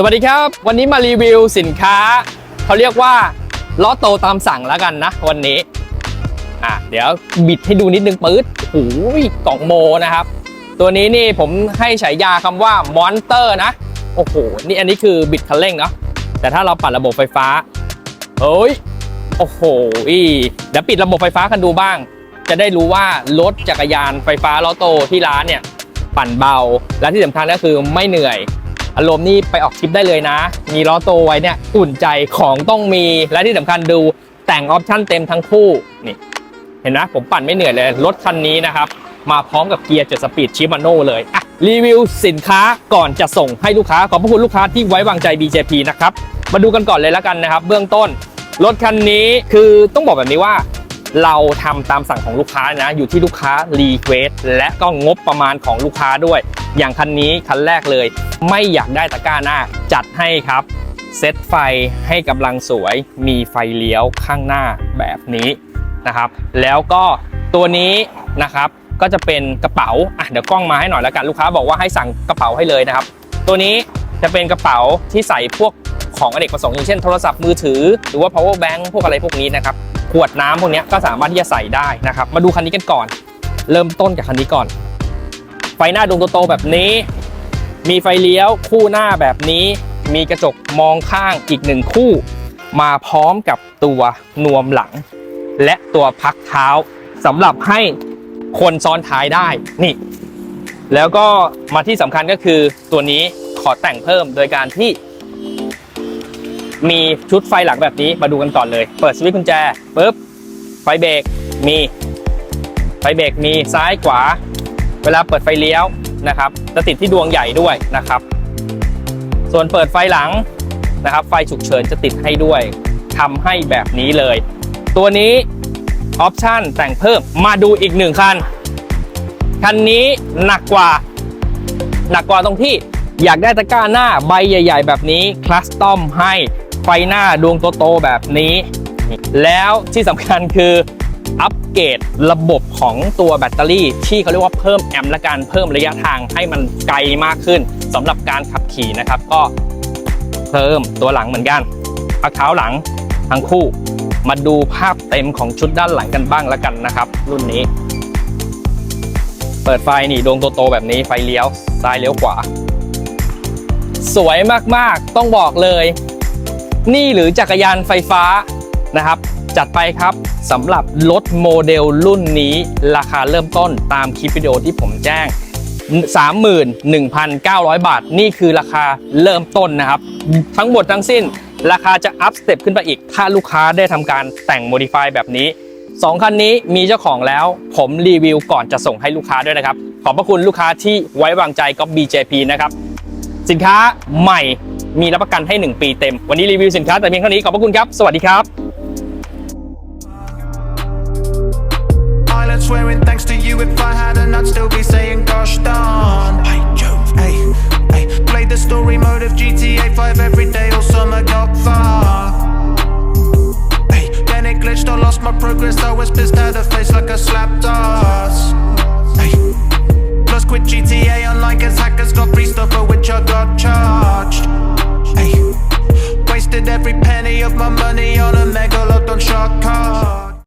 สวัสดีครับ วันนี้มารีวิวสินค้า เขาเรียกว่าล้อโตตามสั่งแล้วกันนะ วันนี้อะเดี๋ยวบิดให้ดูนิดนึงปื๊ดโอ้ยกล่องโมนะครับ ตัวนี้นี่ผมให้ฉายาคำว่ามอนเตอร์นะ โอ้โห นี่อันนี้คือบิดคันเร่งเนาะแต่ถ้าเราปัดระบบไฟฟ้าเฮ้ยโอ้โหอีเดี๋ยวปิดระบบไฟฟ้ากันดูบ้าง จะได้รู้ว่ารถจักรยานไฟฟ้าล้อโตที่ร้านเนี่ย ปั่นเบา และที่สำคัญก็คือไม่เหนื่อย อารมณ์นี่ไปออกทริปได้เลยนะ มีล้อโตไว้เนี่ยอุ่นใจของต้องมีและที่สำคัญดูแต่งออปชั่นเต็มทั้งคู่นี่เห็นไหมผมปั่นไม่เหนื่อยเลย รถคันนี้นะครับ มาพร้อมกับเกียร์เจ็ดสปีดชิมาโน่เลยอะรีวิวสินค้าก่อนจะส่งให้ลูกค้า ขอบพระคุณลูกค้าที่ไว้วางใจ BJP นะครับ มาดูกันก่อนเลยแล้วกันนะครับ เบื้องต้น รถคันนี้คือต้องบอกแบบนี้ว่า เราทำตามสั่งของลูกค้านะ อยู่ที่ลูกค้ารีเควสและก็งบประมาณของลูกค้าด้วย อย่างคันนี้คันแรกเลย ไม่อยากได้ตะกร้าหน้า จัดให้ครับ เซตไฟให้กำลังสวย มีไฟเลี้ยวข้างหน้าแบบนี้นะครับ แล้วก็ตัวนี้นะครับก็จะเป็นกระเป๋าอะเดี๋ยวกล้องมาให้หน่อยแล้วกันลูกค้าบอกว่าให้สั่งกระเป๋าให้เลยนะครับ ตัวนี้จะเป็นกระเป๋าที่ใส่พวกของอเนกประสงค์อย่างเช่นโทรศัพท์มือถือ หรือว่า power bank พวกอะไรพวกนี้นะครับขวดน้ำพวกนี้ก็สามารถที่จะใส่ได้นะครับ มาดูคันนี้กันก่อน เริ่มต้นกับคันนี้ก่อน ไฟหน้าดวงโตๆแบบนี้ มีไฟเลี้ยวคู่หน้าแบบนี้ มีกระจกมองข้างอีกหนึ่งคู่ มาพร้อมกับตัวนวมหลัง และตัวพักเท้าสำหรับให้คนซ้อนท้ายได้นี่ แล้วก็มาที่สำคัญก็คือตัวนี้ขอแต่งเพิ่มโดยการที่มีชุดไฟหลังแบบนี้มาดูกันก่อนเลย เปิดสวิตช์กุญแจปุ๊บไฟเบรกมี ไฟเบรกมีซ้ายขวา เวลาเปิดไฟเลี้ยวนะครับจะติดที่ดวงใหญ่ด้วยนะครับ ส่วนเปิดไฟหลังนะครับ ไฟฉุกเฉินจะติดให้ด้วยทำให้แบบนี้เลย ตัวนี้ออปชันแต่งเพิ่มมาดูอีกหนึ่งคัน คันนี้หนักกว่า หนักกว่าตรงที่อยากได้ตะกร้าหน้าใบใหญ่ ๆ แบบนี้คลัสตอมให้ไฟหน้าดวงโตๆแบบนี้ แล้วที่สำคัญคือ อัปเกรดระบบของตัวแบตเตอรี่ ที่เขาเรียกว่าเพิ่มแอมป์และการเพิ่มระยะทางให้มันไกลมากขึ้นสำหรับการขับขี่นะครับ ก็เพิ่มตัวหลังเหมือนกันพักเท้าหลังทั้งคู่ มาดูภาพเต็มของชุดด้านหลังกันบ้างแล้วกันนะครับ รุ่นนี้ เปิดไฟนี่ดวงโตๆแบบนี้ไฟเลี้ยวซ้ายเลี้ยวขวา สวยมากๆต้องบอกเลย นี่หรือจักรยานไฟฟ้านะครับ จัดไปครับสำหรับรถโมเดลรุ่นนี้ราคาเริ่มต้นตามคลิปวิดีโอที่ผมแจ้ง 31,900 บาท นี่คือราคาเริ่มต้นนะครับ ทั้งหมดทั้งสิ้น ราคาจะอัพสเต็ปขึ้นไปอีก ถ้าลูกค้าได้ทำการแต่งโมดิฟายแบบนี้สองคันนี้มีเจ้าของแล้ว ผมรีวิวก่อนจะส่งให้ลูกค้าด้วยนะครับ ขอบพระคุณลูกค้าที่ไว้วางใจก็ BJP นะครับ สินค้าใหม่มีรับประกันให้ 1 ปีเต็ม วันนี้รีวิวสินค้าแต่เพียงเท่านี้ขอบพระคุณครับ สวัสดีครับ Island swearing thanks to you. If I hadn't, I'd still be saying gosh darn. Hey, Jove. Hey, hey. Played the story mode of GTA 5 every day, all summer got far. Hey, then it glitched, I lost my progress. I was pissed, had a face like a slapped ass. Hey, plus quit GTA online cause hackers got free stuff for which I got